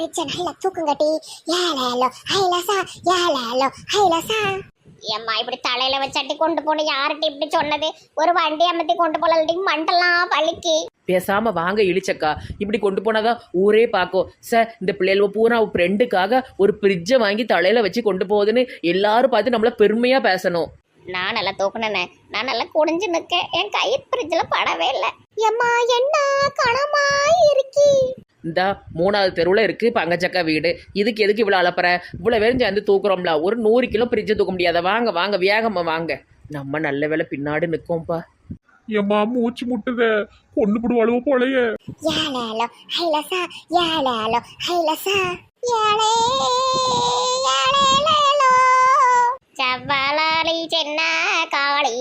பிரிட்ஜ நல்லா தூக்குங்கட்டி ஏலேலோ ஹைலசா ஏலேலோ ஹைலசா ஏம்மா இப்படி தலையில வச்சாட்டி கொண்டு போன யார்கிட்ட இப்படி சொன்னது? ஒரு வண்டி அமர்த்தி கொண்டு போலாட்டி மண்டெல்லாம் வலிக்கு. பேசாம வாங்க இழிச்சக்கா. இப்படி கொண்டு போனாதான் ஊரே பார்க்கும் சார் இந்த பிள்ளைகள் பூரா ஃப்ரெண்டுக்காக ஒரு ஃப்ரிட்ஜை வாங்கி தலையில வச்சு கொண்டு போகுதுன்னு எல்லாரும் பார்த்து நம்மள பெருமையா பேசணும். நான் நல்லா தூக்குனேனே. நான் நல்லா குடிஞ்சு நிற்கேன் என் கை ஃப்ரிட்ஜில் படவே இல்லை. ஏம்மா என்ன கணமா இருக்கி? இந்த மூணாவது தெருவில் இருக்கு. பங்கச்சக்கா வீடு. இதுக்கு எதுக்கு இவ்வளோ அலப்பற? இவ்வளோ பேரும் சேர்ந்து தூக்குறோம்ல. ஒரு நூறு கிலோ ஃப்ரிட்ஜை தூக்க முடியாத. வாங்க வாங்க வேகமா வாங்க. நம்ம நல்ல வேலை பின்னாடி நிற்கோம்ப்பா எம்மா மூச்சு முட்டுத. கொண்டு போடுவாளுவோ போலயே. ஏலேலோ ஹைலசா ஏலேலோ ஹைலசா. ஏலே ஏலேலேலோ செவ்வலாலி சின்ன காளி.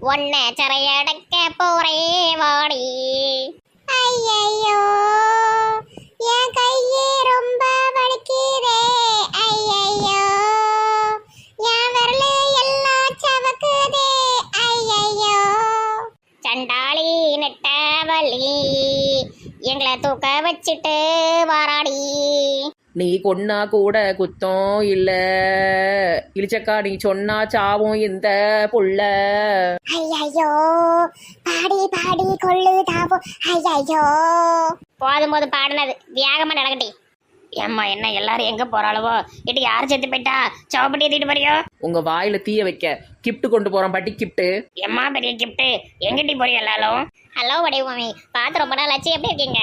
ஒன்ன சிறையடைக்க போறே வாடி. ஐயையோ. நெட்டவலி எங்களை தூக்க வச்சுட்டு வாராடி. நீ கொன்னா கூட குத்தம் இல்ல. இழிச்சக்கா நீ சொன்னா சாவும் இந்த புள்ள. ஐயையோ பாடி பாடி கொள்ளு தாவோ ஐயையோ. போதும் போது பாடினது. வேகமா நடக்கட்டி ஏம்மா என்ன எல்லாரும் எங்க போறாளவோ? இட்டு யார் செத்து போயிட்டா? சவப்பட்டி ஏத்திட்டு போறியோ? உங்க வாயில தீய வைக்க கிஃப்ட் கொண்டு போறோம் பட்டி கிஃப்ட் எம்மா பெரிய கிஃப்ட் எங்கிட்டி போறிய எல்லாரும்? ஹலோ வடிவமி பார்த்து ரொம்ப நாள் ஆச்சு. எப்படி இருக்கீங்க?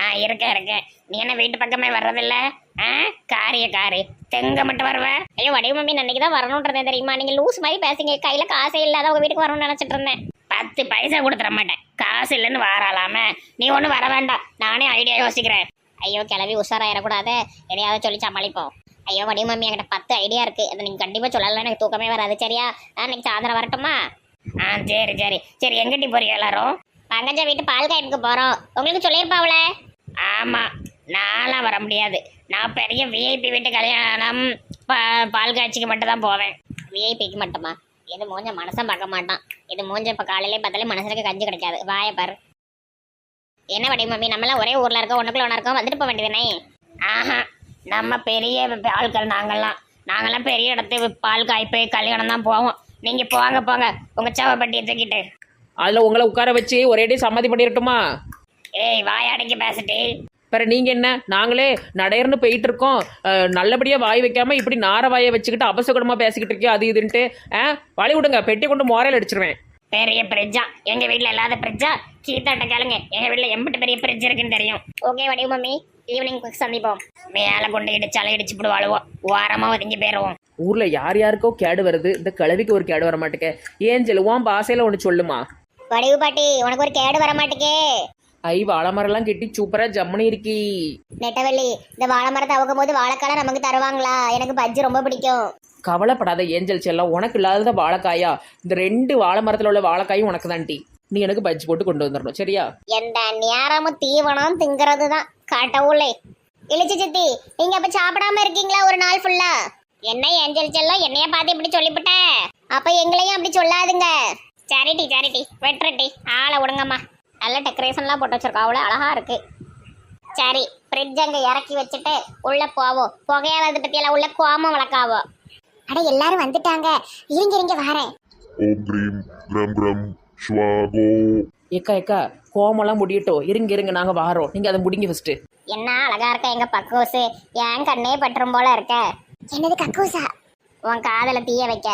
ஆ இருக்க இருக்க நீ என்ன வீட்டு பக்கமே வர்றதில்ல? ஆ காரிய காரு. தெங்க மட்டும் வருவ? ஐயோ வடிவமம்மி அன்னைக்கு தான் வரணுன்றதே தெரியுமா? நீங்க லூஸ் மாதிரி பேசுங்க கையில காசே இல்லாத உங்க வீட்டுக்கு வரணும்னு நினைச்சிட்டு இருந்தேன். பத்து பைசா கொடுத்துட மாட்டேன் காசு இல்லைன்னு வாராலாம நீ ஒன்றும் வர வேண்டாம். நானே ஐடியா யோசிக்கிறேன். ஐயோ கிளவி உஷாராயிடக்கூடாது. எதையாவது சொல்லி சமாளிப்போம். ஐயோ வடிவமம்மி என்கிட்ட பத்து ஐடியா இருக்கு. அதை நீங்க கண்டிப்பா சொல்லலாம் எனக்கு தூக்கமே வராது சரியா? நான் இன்னைக்கு சாயந்தரம் வரட்டுமா? ஆ சரி சரி. சரி எங்கிட்டி போறீங்க எல்லாரும்? பங்கஞ்ச வீட்டு பால் காய்ப்புக்கு போறோம். உங்களுக்கு சொல்லியிருப்பாவுல ஆமா நான்லாம் வர முடியாது. நான் பெரிய விஐபி வீட்டு கல்யாணம் பா- பால் காய்ச்சிக்கு மட்டும் தான் போவேன் விஐபிக்கு மட்டுமா? இது மூஞ்ச மனசை பார்க்க மாட்டான். இது மூஞ்ச இப்போ காலையிலே பார்த்தாலே மனசுக்கு கஞ்சி கிடைக்காது. வாயை பாரு. என்ன வடி மம்மி? நம்மளாம் ஒரே ஊர்ல இருக்கோம் ஒண்ணுக்குள்ள ஒன்றா இருக்கோம் வந்துட்டு போக வேண்டியதுனே ஆஹா நம்ம பெரிய ஆட்கள் நாங்கெல்லாம். நாங்கெல்லாம் பெரிய இடத்து பால் காய்ப்பு கல்யாணம் தான் போவோம். நீங்க போங்க போங்க. உங்க சவப்பட்டியை தூக்கிட்டு. அதுல உங்களை உட்கார வச்சு ஒரேடி சம்மதி பண்ணிடட்டுமா? ஏய் வாயாடைக்கு பேசிட்டு. பிற நீங்க என்ன? நாங்களே நடையர்னு போயிட்டு இருக்கோம். நல்லபடியா வாய் வைக்காம இப்படி நார வாயை வச்சுக்கிட்டு அபசகுணமா பேசிக்கிட்டு இருக்கே அது இதுன்ட்டு. ஆ வழி விடுங்க. பெட்டி கொண்டு மோரையில் அடிச்சிருவேன். பெரிய ஃப்ரிட்ஜா எங்க வீட்ல இல்லாத ஃப்ரிட்ஜா கீத்தாட்ட கேளுங்க. எங்க வீட்ல எம்பிட்டு பெரிய ஃப்ரிட்ஜ் இருக்குன்னு தெரியும். ஓகே வடிவு மம்மி. ஈவினிங் சந்திப்போம். மேல கொண்டு இடிச்சாலும் இடிச்சு விடுவாளுவோம் ஓரமா ஒதுங்கி போயிருவோம். ஊர்ல யார் யாருக்கோ கேடு வருது. இந்த கிழவிக்கு ஒரு கேடு வர மாட்டேங்க ஏன் சொல்லுவான் பாசையில ஒன்று சொல்லுமா? வடிவு பாட்டி உனக்கு ஒரு கேடு வர மாட்டேக்கே ஐ வாழை மரம்லாம் கெட்டி சூப்பரா ஜம்முனி இருக்கி. நெட்டவள்ளி இந்த வாழை மரத்தை அவுக்கும் போது வாழைக்கால நமக்கு தருவாங்களா? எனக்கு பஜ்ஜி ரொம்ப பிடிக்கும். கவலைப்படாத ஏஞ்சல் செல்லம் உனக்கு இல்லாத வாழைக்காயா? இந்த ரெண்டு வாழை மரத்துல உள்ள வாழைக்காயும் உனக்கு தான்டி நீ எனக்கு பஜ்ஜி போட்டு கொண்டு வந்துடணும் சரியா? எந்த நேரமும் தீவனம் திங்கிறது தான் கடவுளே. இழிச்சு சித்தி நீங்க அப்ப சாப்பிடாம இருக்கீங்களா ஒரு நாள் ஃபுல்லா என்ன ஏஞ்சல் செல்லம் என்னைய பார்த்து இப்படி சொல்லிவிட்ட அப்ப எங்களையும் அப்படி சொல்லாதுங்க. சரிட்டி சரிட்டி வெட்டுறட்டி ஆளை விடுங்கம்மா நல்ல டெக்கரேஷன்லாம் போட்டு வச்சிருக்கோம். அவ்வளோ அழகா இருக்கு. சரி ஃப்ரிட்ஜ் அங்கே இறக்கி வச்சுட்டு உள்ளே போவோம். புகையாவது பற்றியெல்லாம் உள்ள கோமம் வளர்க்காவோ அட எல்லாரும் வந்துட்டாங்க. இருங்க இருங்க வரேன். ஓம் கிரீம் கிரம் கிரம் ஸ்வாகோ ஏக்கா ஏக்கா கோமெல்லாம் முடியட்டும். இருங்க இருங்க நாங்க வாரோம். நீங்க அதை முடிங்க ஃபர்ஸ்ட் என்ன அழகா இருக்க எங்க பக்கூசு? என் கண்ணே பற்றும் போல இருக்க. என்னது கக்கூசா? உன் காதல தீய வைக்க.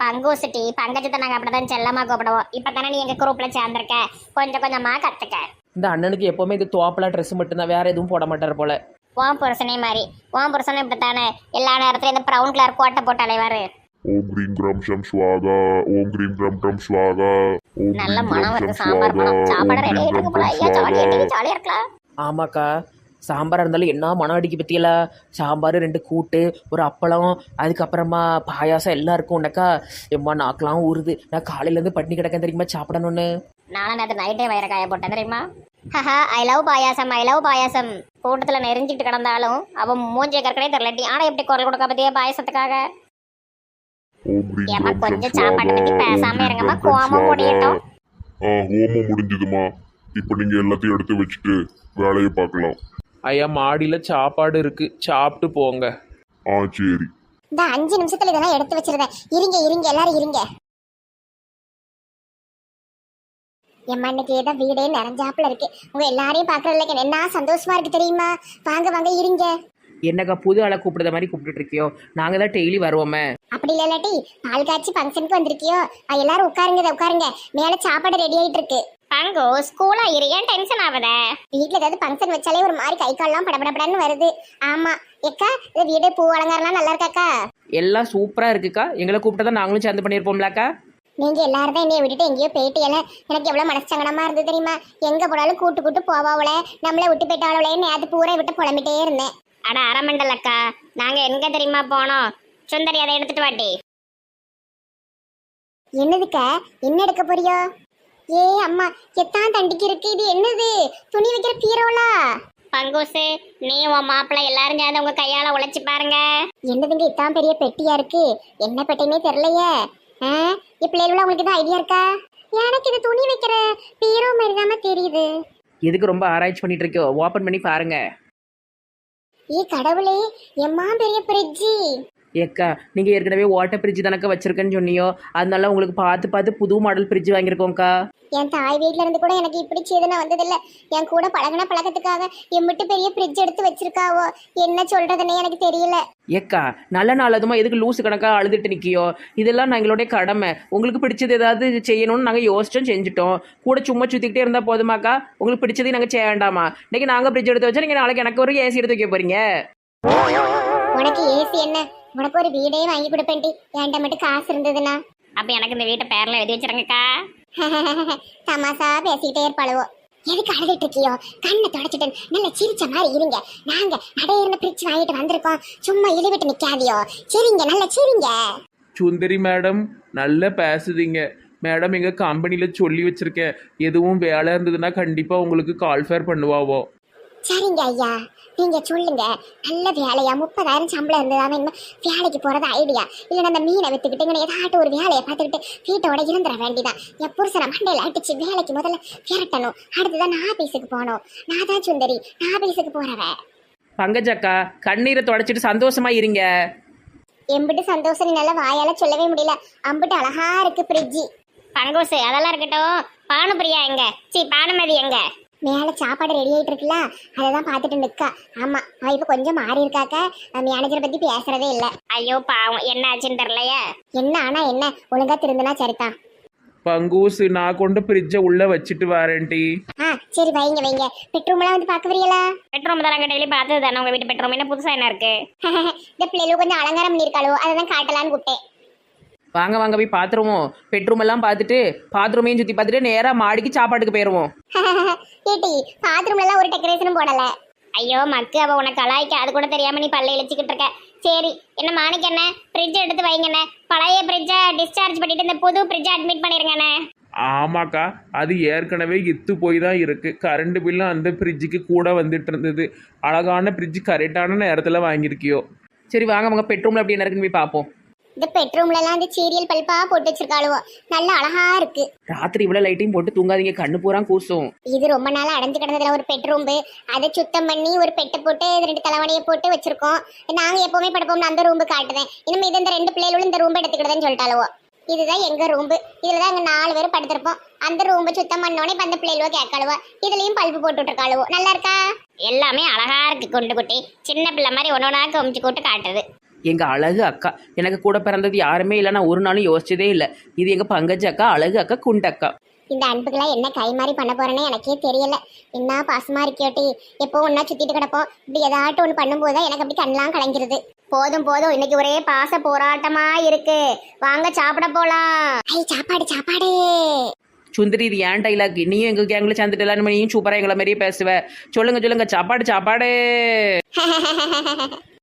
பங்கூசு டீ பங்கஜத்தை நாங்க அப்படிதான் செல்லமா கூப்பிடுவோம். இப்ப தானே நீ எங்க குரூப்ல சேர்ந்திருக்க? கொஞ்சம் கொஞ்சமா கத்துக்க. இந்த அண்ணனுக்கு எப்பவுமே இது தோப்பலா ட்ரெஸ் மட்டும்தான் வேற எதுவும் போட மாட்டார் போல. உன் புருஷனே மாதிரி. உன் புருஷனும் இப்படித்தானே? எல்லா நேரத்துலயும் இந்த ப்ரௌன் கலர் கோட்டை போட்டு அலைவாரு ஓம் கிரீம் கிரம் ஷம் ஸ்வாகா. ஓம் கிரீம் கிரம் கம் ஸ்வாகா. ஓம் நல்ல கிரீம் மனம் கிரம் ஷம் சாம்பார் ஸ்வாகா. ஓம் சாப்பாடு ரெடி கிரீம் கிரம் ஐயா ஜாலியா ஸ்வாகா ஜாலியா இருக்கலாம் ஆமாக்கா. சாம்பாராக இருந்தாலும் என்ன மனம் அடிக்க பற்றியல சாம்பார் ரெண்டு கூட்டு ஒரு அப்பளம் அதுக்கப்புறமா பாயாசம் எல்லாம் இருக்கும் உனக்கா. எம்மா நாக்கெல்லாம் ஊறுது. நான் காலையிலேருந்து பட்டினி கிடக்கேன் தெரியுமா சாப்பிடணும்னு? நானும் நேற்று நைட்டே வயிற காய போட்டேன் தெரியுமா? Haha I love payasam I love payasam. கூட்டத்தில் நெறிஞ்சிட்டு கிடந்தாலும் அவன் மூஞ்சிய கற்கனே தெரியலட்டி ஆனா எப்படி குரல் கொடுக்க பத்தியே பாயாசத்துக்காக? ஷம் கொஞ்சம் ஸ்வாகா சாப்பாட்டை பத்தி ஓம் பேசாம கிரீம் இருங்கம்மா கிரம் கம் கோவமா ஸ்வாகா முடியட்டும் ஆ ஹோமம் முடிஞ்சதுமா இப்போ நீங்க எல்லாத்தையும் எடுத்து வச்சுட்டு வேலையை பார்க்கலாம். ஐயா மாடியில் சாப்பாடு இருக்கு. சாப்பிட்டு போங்க. ஆ சரி. இந்த அஞ்சு நிமிஷத்துல இதெல்லாம் எடுத்து வச்சிருந்தேன் இருங்க இருங்க எல்லாரும் இருங்க. எம்மா இன்னைக்கு ஏதோ வீடே நிறைஞ்சாப்புல இருக்கு. உங்க எல்லாரையும் பாக்குறதுல எனக்கு என்ன சந்தோஷமா இருக்கு தெரியுமா? வாங்க வாங்க இருங்க. என்னக்கா புது ஆளை கூப்பிடுற மாதிரி கூப்பிட்டுட்டு இருக்கியோ? நாங்கள் தான் டெய்லி வருவோமே. அப்படி இல்ல இல்லாட்டி பால் காய்ச்சி ஃபங்க்ஷனுக்கு வந்திருக்கியோ? எல்லாரும் உட்காருங்க உட்காருங்க. மேல சாப்பாடு ரெடி ஆயிட்டு இருக்கு. பங்கு ஸ்கூலா இரு. ஏன் டென்ஷன் ஆகுத வீட்ல ஏதாவது ஃபங்க்ஷன் வச்சாலே ஒரு மாதிரி கை கால்லாம் படபடபடன்னு வருது. ஆமா. எக்கா இந்த வீடு பூ அலங்காரம்லாம் நல்லா இருக்காக்கா? எல்லாம் சூப்பராக இருக்குக்கா. எங்களை கூப்பிட்டா நாங்களும் சேர்ந்து பண்ணியிருப்போம்லக்கா. நீங்க எல்லாரும் தான் என்னைய விட்டுட்டு எங்கேயோ போயிட்டு ஏன்னா எனக்கு எவ்வளவு மனசங்கடமா இருந்து தெரியுமா? எங்க போனாலும் கூட்டு கூட்டு போவாவளே. நம்மள விட்டு போயிட்டாவளே. நேத்து பூரா விட்டு புலம்பிட்டே இருந்தேன். அட அரமண்டல் அக்கா நாங்க எங்க தெரியுமா போனோம்? சுந்தரி அதை எடுத்துட்டு வாட்டி என்னதுக்கா? என்ன எடுக்க போறியோ? ஏ அம்மா எத்தான் தண்டிக்கு இருக்கு? இது என்னது? துணி வைக்கிற பீரோலா? பங்குசு நீ உன் மாப்பிள்ளை எல்லாரும் சேர்ந்து உங்க கையால உழைச்சு பாருங்க. என்னதுங்க இத்தான் பெரிய பெட்டியா இருக்கு? என்ன பெட்டினே தெரியலையே. இப்பிள்ளைகள உங்களுக்கு தான் ஐடியா இருக்கா? எனக்கு இது துணி வைக்கிற பீரோ மாதிரி தானே தெரியுது. எதுக்கு ரொம்ப ஆராய்ச்சி பண்ணிட்டு இருக்கியோ ஓப்பன் பண்ணி பாருங்க. ஏ கடவுளே எம்மா பெரிய ஃப்ரிட்ஜி ஏக்கா நீங்கள் ஏற்கனவே வாட்டர் ஃப்ரிட்ஜ் தானக்கா வச்சிருக்கேன்னு சொன்னியோ? அதனால உங்களுக்கு பார்த்து பார்த்து புது மாடல் ஃப்ரிட்ஜ் வாங்கியிருக்கோம்க்கா. என் தாய் வீட்ல இருந்து கூட எனக்கு இப்படி சேதனை வந்ததில்ல. என் கூட பழகின பழக்கத்துக்காக எம்பிட்டு பெரிய ஃப்ரிட்ஜ் எடுத்து வச்சிருக்காவோ? என்ன சொல்றதுன்னே எனக்கு தெரியல. ஏக்கா நல்ல நாளதுமா எதுக்கு லூசு கணக்காக அழுதுட்டு நிற்கியோ இதெல்லாம் எங்களுடைய கடமை. உங்களுக்கு பிடிச்சது ஏதாவது செய்யணும்னு நாங்கள் யோசிச்சோம் செஞ்சுட்டோம். கூட சும்மா சுற்றிக்கிட்டே இருந்தால் போதுமாக்கா? உங்களுக்கு பிடிச்சதையும் நாங்கள் செய்ய வேண்டாமா? இன்னைக்கு நாங்கள் ஃப்ரிட்ஜ் எடுத்து வச்சா நீங்கள் நாளைக்கு எனக்கு ஒரு ஏசி எடுத்து வைக்க போறீங்க. உனக்கு ஏசி என்ன? உனக்கு ஒரு வீடே வாங்கி கொடுப்பேன்டி. என்கிட்ட மட்டும் காசு இருந்ததுன்னா? அப்ப எனக்கு இந்த வீட்டை பேர்ல எழுதி வச்சிருங்கக்கா. தமாசா பேசிக்கிட்டே இருப்பாளுவோ. எதுக்கு அழுதுட்டு இருக்கியோ? கண்ணை தொடச்சிட்டு நல்ல சிரிச்ச மாதிரி இருங்க. நாங்க நடையிற பிரிச்சு வாங்கிட்டு வந்திருக்கோம். சும்மா இழுவிட்டு நிக்காதியோ? சரிங்க நல்ல சரிங்க. சுந்தரி மேடம் நல்லா பேசுதீங்க. மேடம் எங்கள் கம்பெனியில் சொல்லி வச்சுருக்கேன். எதுவும் வேலை இருந்ததுன்னா கண்டிப்பாக உங்களுக்கு கால் ஃபேர் பண்ணுவாவோ. சரிங்க ஐயா. நீங்க சொல்லுங்க. நல்ல வேலையா? முப்பதாயிரம் சம்பளம் இருந்ததாம என்ன வேலைக்கு போறது ஐடியா இல்ல அந்த மீனை வித்துக்கிட்டு ஏதாட்டும் ஒரு வேலையை பார்த்துக்கிட்டு வீட்டோட இருந்துட வேண்டிதான் என் புருஷனை மண்டையில அடிச்சு வேலைக்கு முதல்ல விரட்டணும். அடுத்துதான் நான் ஆபீஸுக்கு போகணும். நான் தான் சுந்தரி. நான் ஆபீஸுக்கு போறவ. பங்கஜக்கா கண்ணீரை தொடச்சிட்டு சந்தோஷமா இருங்க. எம்பிட்டு சந்தோஷம் என்னால வாயால சொல்லவே முடியல. அம்பிட்டு அழகா இருக்கு ஃப்ரிட்ஜி பங்குசு அதெல்லாம் இருக்கட்டும். பானுபிரியா எங்க? சி பானுமதி எங்க? மேல சாப்பாடு ரெடி ஆயிட்டு இருக்குல்ல அதை தான் பார்த்துட்டு நிக்கா. ஆமா அவ இப்ப கொஞ்சம் மாறி இருக்காக்க மேனேஜரை பத்தி பேசுறதே இல்ல. ஐயோ பாவம் என்ன ஆச்சுன்னு தெரியலையே? என்ன ஆனா என்ன ஒழுங்கா திருந்தினா சரிதான் பங்கூஸ் நான் கொண்டு ஃப்ரிட்ஜை உள்ளே வச்சுட்டு வரேன்டி. ஆ சரி வைங்க வைங்க. பெட்ரூம்லாம் வந்து பார்க்க வரீங்களா பெட்ரூம் தான் நாங்கள் டெய்லி பார்த்தது தானே உங்க வீட்டு பெட்ரூம் என்ன புதுசா என்ன இருக்கு? இந்த பிள்ளைகளும் கொஞ்சம் அலங்காரம் பண்ணியிருக்காளோ அதை தான் காட்டலான்னு கூப்பிட்டேன். வாங்க வாங்க போய் பாத்ரூமும் பெட்ரூம் எல்லாம் பார்த்துட்டு பாத்ரூமையும் சுற்றி பார்த்துட்டு நேராக மாடிக்கு சாப்பாட்டுக்கு போயிடுவோம் ஏட்டி பாத்ரூம்ல எல்லாம் ஒரு டெக்கரேஷனும் போடல. ஐயோ மக்கு அவ உனக்கு கலாய்க்க அது கூட தெரியாம நீ பல்ல இழிச்சுக்கிட்டு இருக்க. சரி என்ன மாணிக்க என்ன ஃப்ரிட்ஜ் எடுத்து வைங்கண்ணே பழைய ஃப்ரிட்ஜை டிஸ்சார்ஜ் பண்ணிட்டு இந்த புது ஃப்ரிட்ஜை அட்மிட் பண்ணிருங்கண்ணே ஆமாக்கா அது ஏற்கனவே இத்து போய் தான் இருக்குது கரண்ட் பில்லும் அந்த ஃப்ரிட்ஜுக்கு கூட வந்துட்டு இருந்தது. அழகான ஃப்ரிட்ஜ் கரெக்டான நேரத்தில் வாங்கியிருக்கியோ. சரி வாங்க வாங்க பெட்ரூமில் எப்படி நடக்குன்னு போய் பார்ப்போம் இந்த பெட்ரூம்ல எல்லாம் இந்த சீரியல் பல்பா போட்டு வச்சிருக்காளுவோ. நல்ல அழகா இருக்கு. ராத்திரி இவ்வளோ லைட்டையும் போட்டு தூங்காதீங்க கண்ணு பூரா கூசும். இது ரொம்ப நாளா அடைஞ்சு கிடந்ததுல ஒரு பெட்ரூம் அதை சுத்தம் பண்ணி ஒரு பெட்டை போட்டு ரெண்டு தலைவணியை போட்டு வச்சிருக்கோம். நாங்க எப்பவுமே படுப்போம்னு அந்த ரூம் காட்டுவேன். இனிமே இது இந்த ரெண்டு பிள்ளைகளும் இந்த ரூம் எடுத்துக்கிட்டதுன்னு சொல்லிட்டாளுவோ. இதுதான் எங்க ரூம் இதுலதான் எங்க நாலு பேர் படுத்திருப்போம். அந்த ரூம் சுத்தம் பண்ணோடனே இப்ப அந்த பிள்ளைகளுவோ கேட்காளுவோ. இதுலயும் பல்பு போட்டு விட்டுருக்காளுவோ. நல்லா இருக்கா? எல்லாமே அழகா இருக்கு குண்டு குட்டி. சின்ன பிள்ளை மாதிரி ஒன்னொன்னா கமிச்சு கூட்டு காட்டுது எங்கள் அழகு அக்கா. எனக்கு கூட பிறந்தது யாருமே இல்லை. நான் ஒரு நாளும் யோசிச்சதே இல்லை. இது எங்கள் பங்கஜ அக்கா அழகு அக்கா குண்டக்கா இந்த அன்புக்கெல்லாம் என்ன கை மாதிரி பண்ண போறேன்னு எனக்கே தெரியல. என்ன பாசமா இருக்கியோட்டி எப்போ ஒன்னா சுத்திட்டு கிடப்போம். இப்படி ஏதாட்டும் ஒன்று பண்ணும்போது தான் எனக்கு அப்படி கண்ணெல்லாம் கலங்கிறது போதும் போதும். இன்னைக்கு ஒரே பாச போராட்டமா இருக்கு. வாங்க சாப்பிட போலாம். ஐ சாப்பாடு சாப்பாடு. சுந்தரி இது ஏன் டைலாக் நீயும் எங்கள் கேங்கில் சேர்ந்துட்டு நீயும் சூப்பராக எங்களை மாதிரியே பேசுவ. சொல்லுங்க சொல்லுங்க. சாப்பாடு சாப்பாடு.